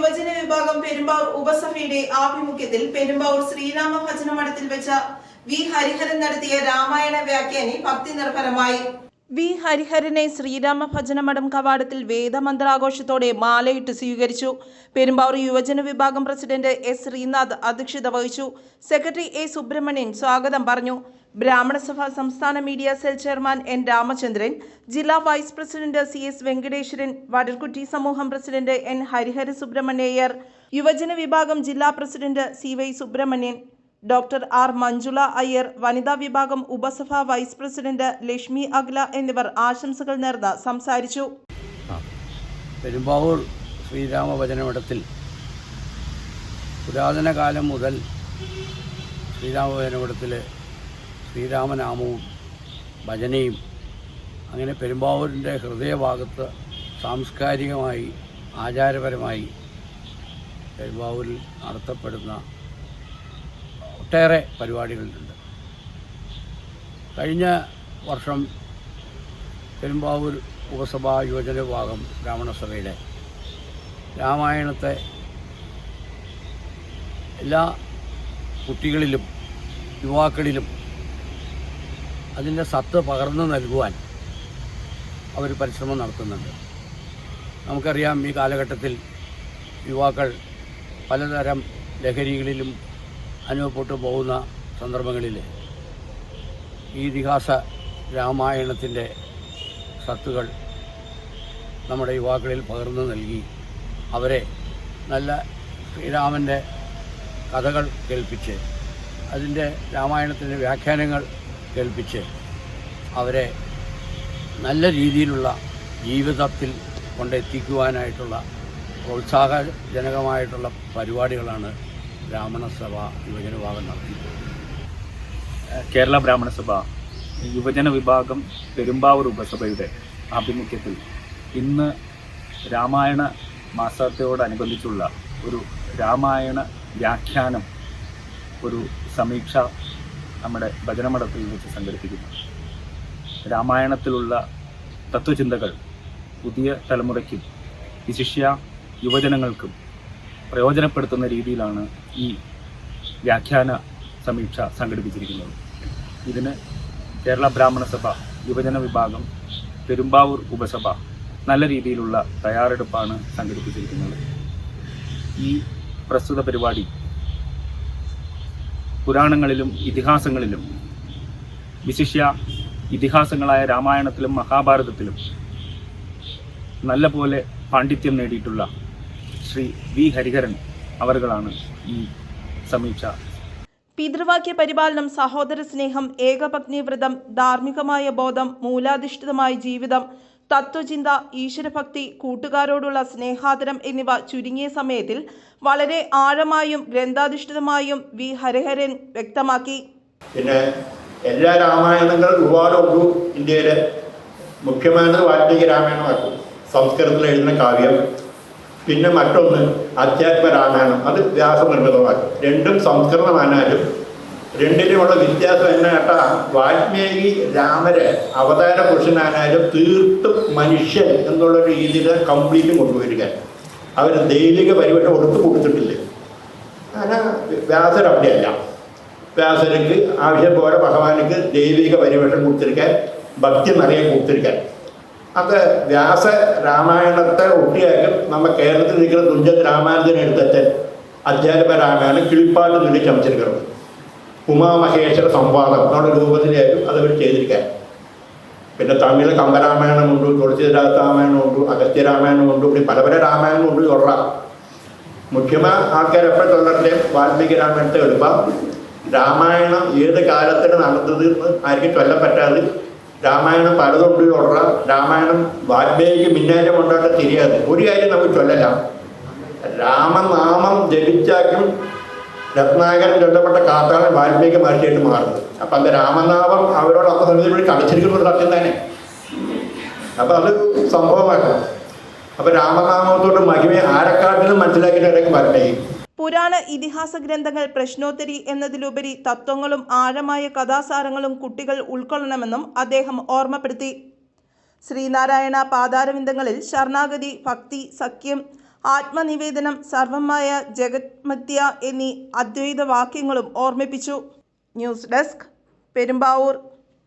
യുവജന വിഭാഗം പെരുമ്പാവൂർ ഉപസഭയുടെ ആഭിമുഖ്യത്തിൽ പെരുമ്പാവൂർ ശ്രീരാമ ഭജന മഠത്തിൽ വെച്ച വി ഹരിഹരൻ നടത്തിയ രാമായണ വ്യാഖ്യാനി ഭക്തി നിർഭരമായി വി ഹരിഹരനെ ശ്രീരാമ ഭജനമഠം കവാടത്തിൽ വേദമന്ത്രാഘോഷത്തോടെ മാലയിട്ട് സ്വീകരിച്ചു. പെരുമ്പാവൂർ യുവജന വിഭാഗം പ്രസിഡന്റ് എസ് ശ്രീനാഥ് അധ്യക്ഷത വഹിച്ചു. സെക്രട്ടറി എ സുബ്രഹ്മണ്യൻ സ്വാഗതം പറഞ്ഞു. ബ്രാഹ്മണസഭ സംസ്ഥാന media cell chairman N Ramachandran ജില്ലാ vice president C S Venkateswaran Vadalkutti സമൂഹം പ്രസിഡന്റ് എൻ ഹരിഹര സുബ്രഹ്മണ്യയ്യർ യുവജന വിഭാഗം ജില്ലാ president C Y Subramanian doctor R Manjula Iyer വനിതാ വിഭാഗം ഉപസഭ വൈസ് പ്രസിഡന്റ് ലക്ഷ്മി അഗ്ല എന്നിവർ ആശംസകൾ നേർന്ന് സംസാരിച്ചു. പെരുമ്പാവൂർ ശ്രീരാമവചനമഠത്തിൽ പുരാതന കാലം മുതൽ ശ്രീരാമവചനമഠത്തിൽ ശ്രീരാമനാമവും ഭജനയും അങ്ങനെ പെരുമ്പാവൂരിന്റെ ഹൃദയഭാഗത്ത് സാംസ്കാരികമായി ആചാരപരമായി പെരുമ്പാവൂരിൽ നടത്തപ്പെടുന്ന ഒട്ടേറെ പരിപാടികളുണ്ട്. കഴിഞ്ഞ വർഷം പെരുമ്പാവൂർ ഉപസഭാ യുവജന വിഭാഗം ബ്രാഹ്മണസഭയുടെ രാമായണത്തെ എല്ലാ കുട്ടികളിലും യുവാക്കളിലും അതിന്റെ സത്ത് പകർന്നു നൽകുവാൻ അവർ പരിശ്രമം നടത്തുന്നുണ്ട്. നമുക്കറിയാം ഈ കാലഘട്ടത്തിൽ യുവാക്കൾ പലതരം ലഹരികളിലും അനുഭവപ്പെട്ടു പോകുന്ന സന്ദർഭങ്ങളിൽ ഈ ഇതിഹാസ രാമായണത്തിന്റെ സത്തുകൾ നമ്മുടെ യുവാക്കളിൽ പകർന്നു നൽകി. അവരെ നല്ല ശ്രീരാമന്റെ കഥകൾ കേൾപ്പിച്ച് അതിന്റെ രാമായണത്തിന്റെ വ്യാഖ്യാനങ്ങൾ കേൾപ്പിച്ച് അവരെ നല്ല രീതിയിലുള്ള ജീവിതത്തിൽ കൊണ്ടെത്തിക്കുവാനായിട്ടുള്ള പ്രോത്സാഹജനകമായിട്ടുള്ള പരിപാടികളാണ് ബ്രാഹ്മണസഭ യുവജന വിഭാഗം നടത്തി കേരള ബ്രാഹ്മണ സഭ യുവജന വിഭാഗം പെരുമ്പാവൂർ ഉപസഭയുടെ ആഭിമുഖ്യത്തിൽ ഇന്ന് രാമായണ മാസത്തോടനുബന്ധിച്ചുള്ള ഒരു രാമായണ വ്യാഖ്യാനം ഒരു സമീക്ഷ നമ്മുടെ ഭജനമഠത്തിൽ വെച്ച് സംഘടിപ്പിക്കുന്നു. രാമായണത്തിലുള്ള തത്വചിന്തകൾ പുതിയ തലമുറയ്ക്കും വിശിഷ്യ യുവജനങ്ങൾക്കും പ്രയോജനപ്പെടുത്തുന്ന രീതിയിലാണ് ഈ വ്യാഖ്യാന സമീക്ഷ സംഘടിപ്പിച്ചിരിക്കുന്നത്. ഇതിന് കേരള ബ്രാഹ്മണ സഭ യുവജന വിഭാഗം പെരുമ്പാവൂർ ഉപസഭ നല്ല രീതിയിലുള്ള തയ്യാറെടുപ്പാണ് സംഘടിപ്പിച്ചിരിക്കുന്നത്. ഈ പ്രസ്തുത പരിപാടി പുരാണങ്ങളിലും ഇതിഹാസങ്ങളിലും വിശിഷ്യ ഇതിഹാസങ്ങളായ രാമായണത്തിലും മഹാഭാരതത്തിലും നല്ല പോലെ പാണ്ഡിത്യം നേടിയിട്ടുള്ള ശ്രീ വി ഹരിഹരൻ അവരുകളാണ് ഈ സമീക്ഷ. പിതൃവാക്യ പരിപാലനം സഹോദര സ്നേഹം ഏകപത്നി വ്രതം ധാർമ്മികമായ ബോധം മൂലാധിഷ്ഠിതമായ ജീവിതം തത്വചിന്ത ഈശ്വരഭക്തി കൂട്ടുകാരോടുള്ള സ്നേഹാദരം എന്നിവ ചുരുങ്ങിയ സമയത്തിൽ വളരെ ആഴമായും ഗ്രന്ഥാധിഷ്ഠിതമായും വി ഹരിഹരൻ വ്യക്തമാക്കി. പിന്നെ എല്ലാ രാമായണങ്ങൾ ഒരുപാടുണ്ട് ഇന്ത്യയിലെ മുഖ്യമായ വാൽമീകി രാമായണമാക്കും. സംസ്കൃതത്തിൽ എഴുതുന്ന കാവ്യം പിന്നെ മറ്റൊന്ന് അധ്യാത്മ രാമായണം അത് വ്യാസനിർമ്മിതമാക്കി. രണ്ടും സംസ്കൃതമാനാലും രണ്ടിലുമുള്ള വ്യത്യാസം എന്നാ കേട്ടാ വാൽമീകി രാമര് അവതാര പുരുഷനാനാലും തീർത്തും മനുഷ്യൻ എന്നുള്ള രീതിയിൽ കംപ്ലീറ്റ് കൊണ്ടുവരിക അവർ ദൈവിക പരിപാടി ഒടുത്തു കൊടുത്തിട്ടില്ല? അങ്ങനെ വ്യാസർ അവിടെയല്ല. വ്യാസർക്ക് ആവശ്യം പോലെ ഭഗവാനക്ക് ദൈവിക പരിവേഷം കൊടുത്തിരിക്കാൻ ഭക്തി നിറയെ കൊടുത്തിരിക്കാൻ. അത് വ്യാസ രാമായണത്തെ ഒട്ടിയാക്കും നമ്മ കേരളത്തിൽ നിൽക്കുന്ന തുഞ്ചത്ത് രാമാനുജൻ എടുത്തച്ഛൻ അധ്യാപക രാമായണം കിളിപ്പാട്ട് നിന്ന് ചമച്ചിരിക്കുന്നത് ഉമാമഹേശ്വര സംവാദം എന്നുള്ള രൂപത്തിലായിരിക്കും അതവർ ചെയ്തിരിക്കാൻ. പിന്നെ തമിഴ് കമ്പരാമായണമുണ്ട് രാമായണം രാമായണമുണ്ട് അഗസ്ത്യ രാമായണമുണ്ട് ഇവിടെ പല പല രാമായണമുണ്ട് ചൊറ മുഖ്യമായ ആൾക്കാർ തൊള്ളട്ടെ വാൽമീകി രാമായണത്തെ എടുക്കാം രാമായണം ഏത് കാലത്തിന് നടന്നത് ആർക്കും ചൊല്ലപ്പറ്റാതെ രാമായണം പലതുണ്ട് ഉള്ള രാമായണം വാൽമീകിക്ക് മിന്നാരം ഉണ്ടായിട്ട് തിരിയാതെ. ഒരു കാര്യം നമുക്ക് ചൊല്ലലാം രാമനാമം ജപിച്ചാക്കും രത്നാകരൻ രണ്ടപ്പെട്ട കാത്താണ് വാൽമീകി മഹർഷിയായിട്ട് മാറുന്നത്. അപ്പം അത് രാമനാമം അവരോട് അപ്പം കളിച്ചിരിക്കുന്ന ഒരു സത്യം തന്നെ. അപ്പം അത് സംഭവമാക്കണം. അപ്പം രാമനാമത്തോട് മഹിമയെ ആരെക്കാട്ടിലും മനസ്സിലാക്കിയിട്ട് ഇടയ്ക്ക് വരട്ടെ. പുരാണ ഇതിഹാസ ഗ്രന്ഥങ്ങൾ പ്രശ്നോത്തരി എന്നതിലുപരി തത്വങ്ങളും ആഴമായ കഥാസാരങ്ങളും കുട്ടികൾ ഉൾക്കൊള്ളണമെന്നും അദ്ദേഹം ഓർമ്മപ്പെടുത്തി. ശ്രീനാരായണ പാതാരവിന്ദങ്ങളിൽ ശരണാഗതി ഭക്തി സഖ്യം ആത്മനിവേദനം സർവമായ ജഗത്മത്യ എന്നീ അദ്വൈത വാക്യങ്ങളും ഓർമ്മിപ്പിച്ചു. News desk Perumbavoor.